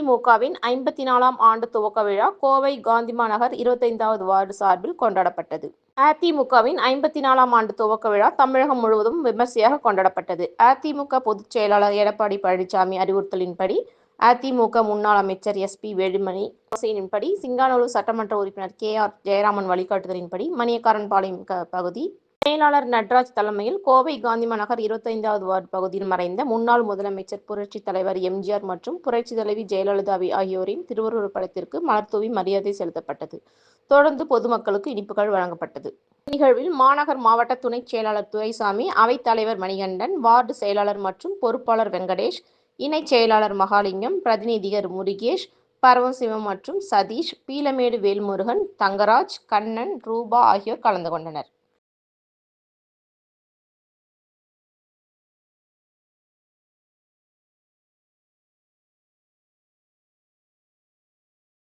அதிமுகவின் ஐம்பத்தி நாலாம் ஆண்டு துவக்க விழா கோவை காந்திமா நகர் இருபத்தைந்தாவது வார்டு சார்பில் கொண்டாடப்பட்டது. அதிமுகவின் ஐம்பத்தி நாலாம் ஆண்டு துவக்க விழா தமிழகம் முழுவதும் விமர்சையாக கொண்டாடப்பட்டது. அதிமுக பொதுச் செயலாளர் எடப்பாடி பழனிசாமி அறிவுறுத்தலின்படி அதிமுக முன்னாள் அமைச்சர் எஸ் பி வேலுமணி ஆசையின்படி சிங்கானூர் சட்டமன்ற உறுப்பினர் கே ஆர் ஜெயராமன் வழிகாட்டுதலின்படி மணியக்காரன்பாளையம் பகுதி செயலாளர் நட்ராஜ் தலைமையில் கோவை காந்திம நகர் இருபத்தைந்தாவது வார்டு பகுதியில் மறைந்த முன்னாள் முதலமைச்சர் புரட்சித் தலைவர் எம்ஜிஆர் மற்றும் புரட்சி தலைவி ஜெயலலிதா ஆகியோரின் திருவருவப் படத்திற்கு மலர்தூவி மரியாதை செலுத்தப்பட்டது. தொடர்ந்து பொதுமக்களுக்கு இனிப்புகள் வழங்கப்பட்டது. நிகழ்வில் மாநகர் மாவட்ட துணைச் செயலாளர் துரைசாமி அவைத் தலைவர் மணிகண்டன் வார்டு செயலாளர் மற்றும் பொறுப்பாளர் வெங்கடேஷ் இணைச் செயலாளர் மகாலிங்கம் பிரதிநிதிகர் முருகேஷ் பரமசிவம் மற்றும் சதீஷ் பீலமேடு வேல்முருகன் தங்கராஜ் கண்ணன் ரூபா ஆகியோர் கலந்து கொண்டனர்.